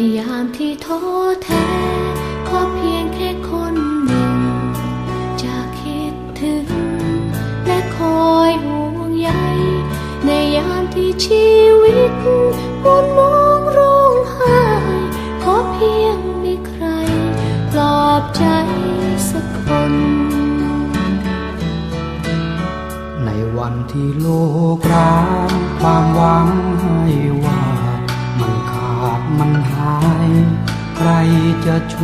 ในยามที่ท้อแท้ขอเพียงแค่คนหนึ่ง จะคิดถึง และคอยห่วงใยในยามที่ชีวิตมุนมองร้องไห้ขอเพียงมีใคร ปลอบใจสักคน ในวันที่โลกร้า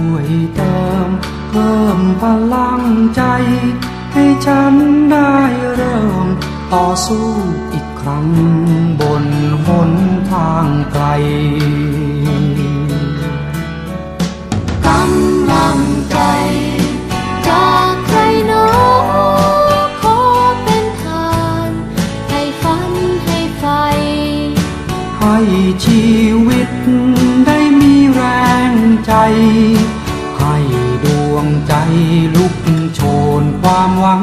ช่วยเติมเพิ่มพลังใจ ให้ฉันได้เริ่ม ต่อสู้อีกครั้งบนหนทางไกลกำลังใจจากใครหนอขอเป็นทาน ให้ฝันให้ไฟ ให้ชีวิตได้มีแรงใจ ความหวัง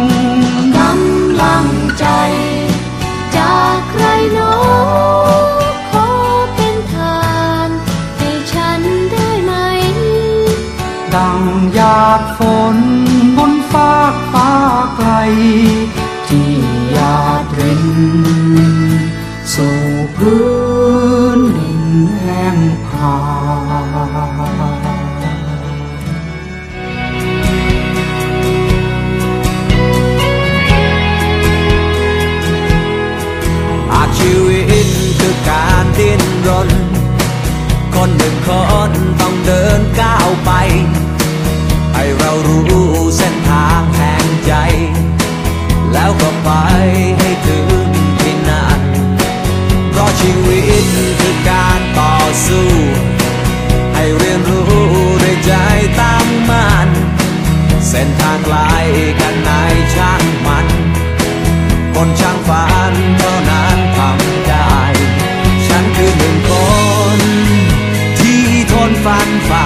าดฝนบนฟากฟ้าไกล ที่หยาดรินสู่พื้นดินแห้งผาอาชีวิตคือการดิ้นรน คนหนึ่งคนต้องเดินก้าวไป รู้เส้นทางแห่งใจ แล้วก็ไปให้ถึงที่นั่นเพราะชีวิตคือการต่อสู้ ให้เรียนรู้ด้วยใจตั้งมั่นเส้นทางไกลกันไหนช่างมัน คนช่างฝันเท่านั้นทำได้ ฉันคือหนึ่งคนที่ทนฟันฝ่า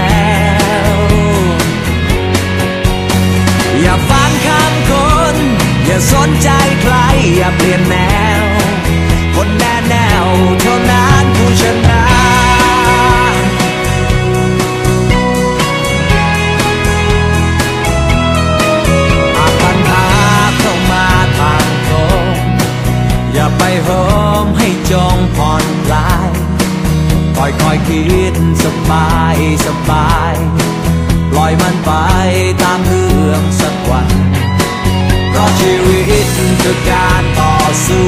้ว ลายค่อยค่อยๆคิดสบายสบายปล่อยมันไปตามเรื่องสักวัน เพราะชีวิตคือการต่อสู้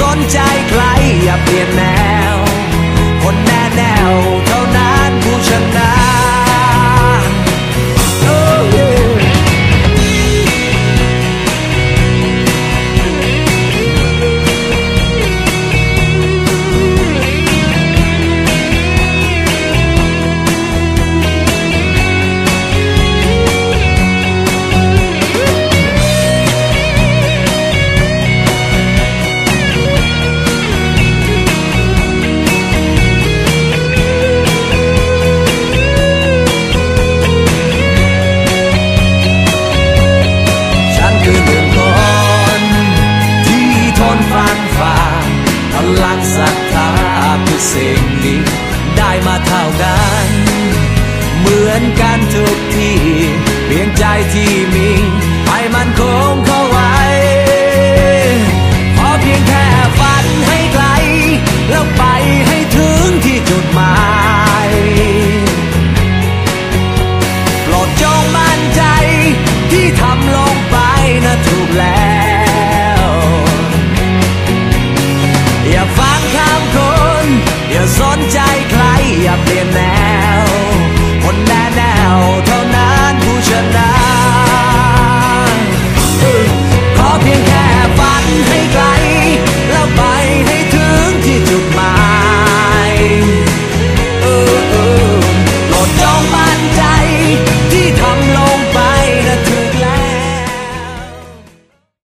สนใจใครอย่าเปลี่ยนแนว คนแน่แนวเท่านั้นผู้ชนะ สิ่งนี้ได้มาเท่ากัน เหมือนกันทุกที่เพียงใจที่มีให้มันคง